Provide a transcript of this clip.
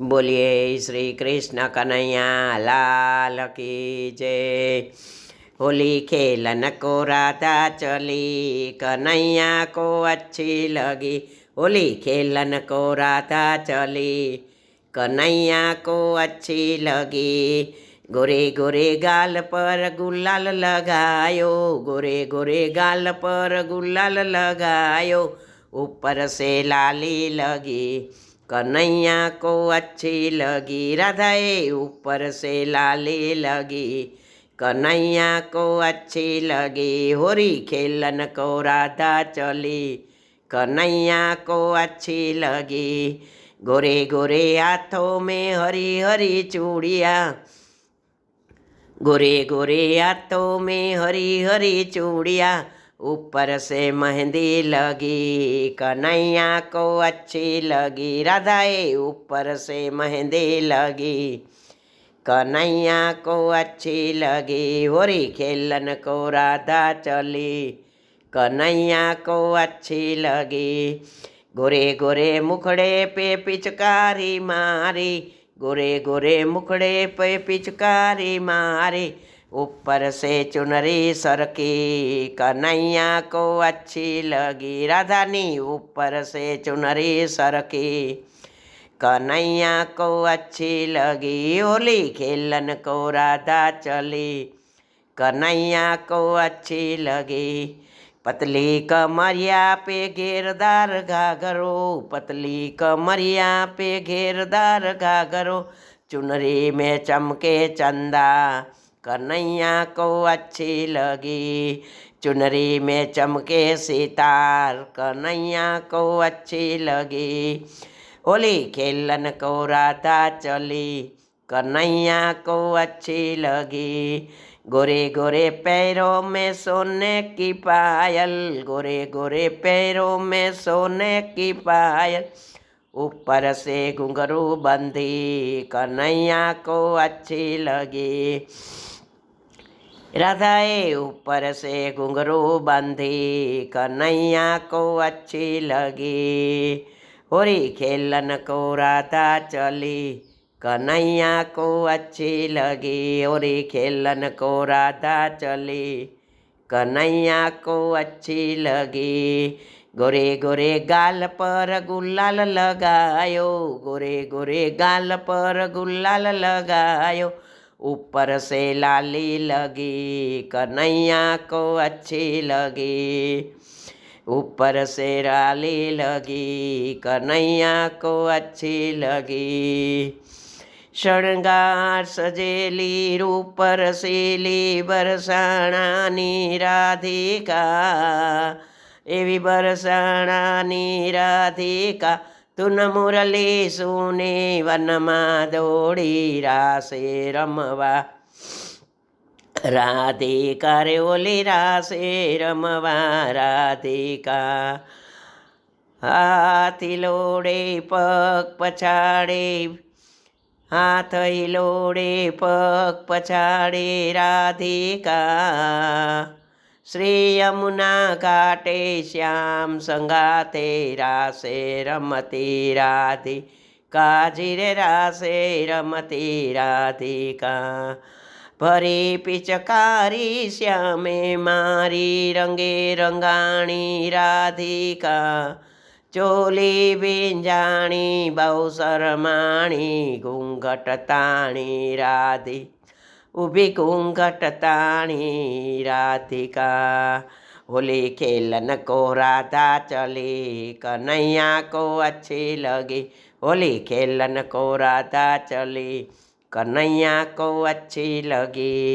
बोलिए, श्री कृष्ण कन्हैया, लाल की जय। होली खेलन को राधा चली, कन्हैया को अच्छी लगी। होली खेलन को राधा चली, कन्हैया को अच्छी लगी। गोरे गोरे गाल पर गुलाल लगायो, गोरे गोरे गाल पर गुलाल लगायो। ऊपर से लाली लगी। कन्हैया को अच्छी लगी राधाए ऊपर से लाली लगी। कन्हैया को अच्छी लगी, होरी खेलन को राधा चली। कन्हैया को अच्छी लगी, गोरे गोरे हाथों में हरी हरी चूड़िया। गोरे गोरे हाथों में हरी हरी चूड़िया। ऊपर से मेहंदी लगी, कन्हैया को अच्छी लगी, राधाए ऊपर से मेहंदी लगी, कन्हैया को अच्छी लगी, होरी खेलन को राधा चली, कन्हैया को अच्छी लगी, गोरे गोरे मुखड़े पे पिचकारी मारी, गोरे गोरे मुखड़े पे पिचकारी मारी ऊपर से चुनरी सरकी कन्हैया को अच्छी लगी। राधानी, ऊपर से चुनरी सरकी कन्हैया को अच्छी लगी। होली खेलन को राधा चली, कन्हैया को अच्छी लगी। पतली कमरिया पे घेरदार घाघरो, पतली कमरिया पे घेरदार घाघरो, चुनरी में चमके चंदा। कन्हैया को अच्छी लगी। चुनरी में चमके सितार, कन्हैया को अच्छी लगी। होली खेलन को राधा चली, कन्हैया को अच्छी लगी। गोरे गोरे पैरों में सोने की पायल, गोरे गोरे पैरों में सोने की पायल। ऊपर से घुंघरू बंधी, कन्हैया को अच्छी लगी। राधाए ऊपर से घुंघरू बंधी, कन्हैया को अच्छी लगी। होरी खेलन को राधा चली, कन्हैया को अच्छी लगी। होरी खेलन को राधा चली, कन्हैया को अच्छी लगी। गोरे गोरे गाल पर गुलाल लगायो, गोरे गोरे गाल पर गुलाल लगायो। ऊपर से लाली लगी कन्हैया को अच्छी लगी ऊपर से लाली लगी कन्हैया को अच्छी लगी શણગાર સજેલી રૂપ રસીલી બરસાણાની રાધિકા એવી બરસાણાની રાધિકા તુન મુરલી સુને વનમાં દોડી રાસે રમવા. રાધિકા રે ઓલી રાસે રમવા, રાધિકા હાથી લોડે પગ પછાડે, હાથ લોડે પગ પછાડે રાધિકા શ્રી યમુના ઘાટે શ્યામ સંગાતે રાસે રમતી રાધી કાજીરે રાસે રમતી રાધિકા ભરી પિચકારી શ્યામે મારી રંગે રંગાણી રાધિકા ચોલી બીંજાણી બહુ શરમાણી ઘૂંઘટ તાણી રાધી ઊભી ઘૂંઘટ તાણી રાધિકા. હોલે ખેલન કો રાધા ચલે કનૈયા કો અચ્છી લગે. હોલે ખેલન કો રાધા ચલે કનૈયા કો અચ્છી લગે.